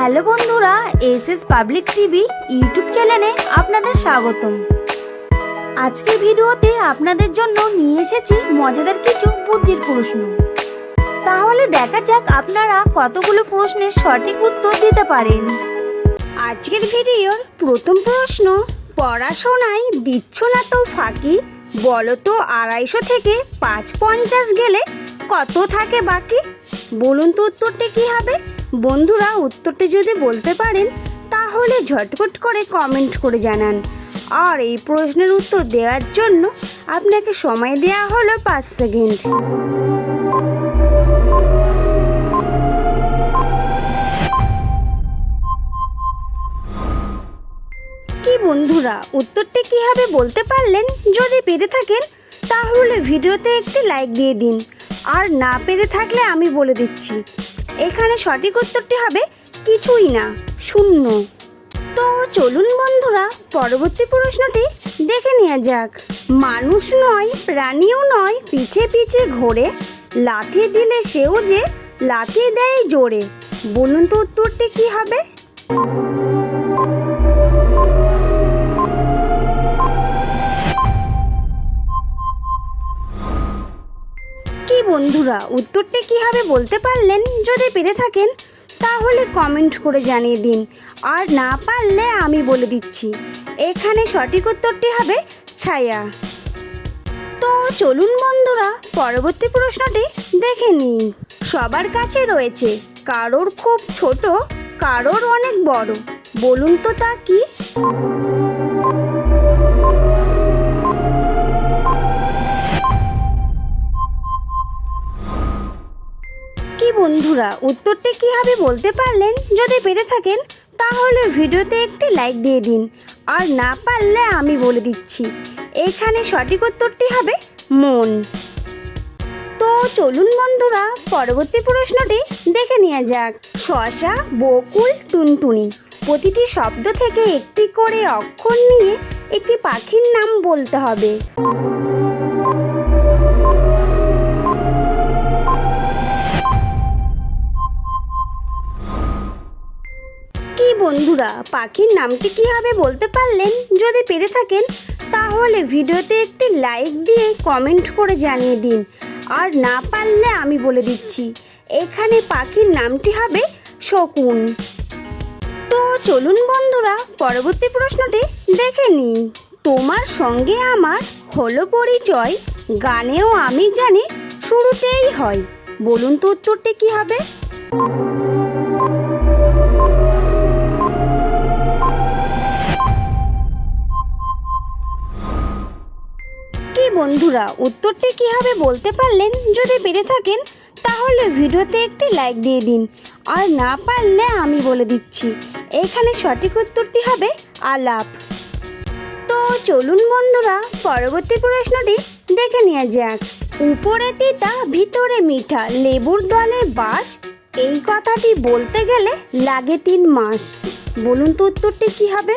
Hello বন্ধুরা S S public TV YouTube চ্যানেলে আপনাদের স্বাগতম। আজকের ভিডিওতে আপনাদের জন্য নিয়ে এসেছি মজাদার কিছু বুদ্ধির প্রশ্ন। তাহলে দেখা যাক আপনারা কতগুলো প্রশ্নের সঠিক উত্তর দিতে পারেন। আজকের ভিডিওর প্রথম প্রশ্ন, পড়াশোনায় দিচ্ছ না তো ফাঁকি? বলো তো আড়াইশো থেকে পাঁচ পঞ্চাশ গেলে কত থাকে বাকি? বলুন তো উত্তরটা কী হবে? বন্ধুরা উত্তরটি যদি বলতে পারেন, তাহলে ঝটপট করে কমেন্ট করে জানান। আর এই প্রশ্নের উত্তর দেওয়ার জন্য আপনাকে সময় দেওয়া হলো পাঁচ সেকেন্ড। কি বন্ধুরা, উত্তরটি কি হবে বলতে পারলেন? যদি পেরে থাকেন, তাহলে ভিডিওতে একটি লাইক দিয়ে দিন। আর না পেরে থাকলে আমি বলে দিচ্ছি। এখানে সঠিক উত্তরটি হবে কিছুই না, শূন্য। তো চলুন বন্ধুরা, পরবর্তী প্রশ্নটি দেখে নেওয়া যাক। মানুষ নয়, প্রাণীও নয়, পিছে পিছে ঘোরে লাথি দিলে সেও যে লাথি দেয় জোরে। বলুন তো উত্তরটি কি হবে? বন্ধুরা, উত্তরটি কি হবে বলতে পারলেন যদি পেরে থাকেন, তাহলে কমেন্ট করে জানিয়ে দিন। আর না পারলে আমি বলে দিচ্ছি। এখানে সঠিক উত্তরটি হবে ছায়া। তো চলুন বন্ধুরা, পরবর্তী প্রশ্নটি দেখে নিই। সবার কাছে রয়েছে, কারোর খুব ছোট, কারোর অনেক বড়। বলুন তো তা কি? বন্ধুরা, উত্তরটি কি হবে বলতে পারলেন যদি পেরে থাকেন, তাহলে ভিডিওতে একটি লাইক দিয়ে দিন। আর না পারলে আমি বলে দিচ্ছি, এখানে সঠিক উত্তরটি হবে মন। তো চলুন বন্ধুরা, পরবর্তী প্রশ্নটি দেখে নেওয়া যাক। শশা, বকুল, টুনটুনি প্রতিটি শব্দ থেকে একটি করে অক্ষর নিয়ে একটি পাখির নাম বলতে হবে। বন্ধুরা, পাখির নামটি কি হবে বলতে পারলেন? যদি পেরে থাকেন, তাহলে ভিডিওতে একটি লাইক দিয়ে কমেন্ট করে জানিয়ে দিন। আর না পারলে আমি বলে দিচ্ছি, এখানে পাখির নামটি হবে শকুন। তো চলুন বন্ধুরা, পরবর্তী প্রশ্নটি দেখে নিই। তোমার সঙ্গে আমার হলো পরিচয়, গানেও আমি জানি শুরুতেই হয়। বলুন তো উত্তরটি কী হবে? বন্ধুরা, উত্তরটি কি হবে বলতে পারলেন যদি পেরে থাকেন, তাহলে ভিডিওতে একটি লাইক দিয়ে দিন। আর না পারলে আমি বলে দিচ্ছি, এখানে সঠিক উত্তরটি হবে আলাপ। তো চলুন বন্ধুরা, পরবর্তী প্রশ্নটি দেখে নেওয়া যাক। উপরে তিতা, ভিতরে মিঠা, লেবুর দলে বাস এই কথাটি বলতে গেলে লাগে তিন মাস। বলুন তো উত্তরটি কী হবে?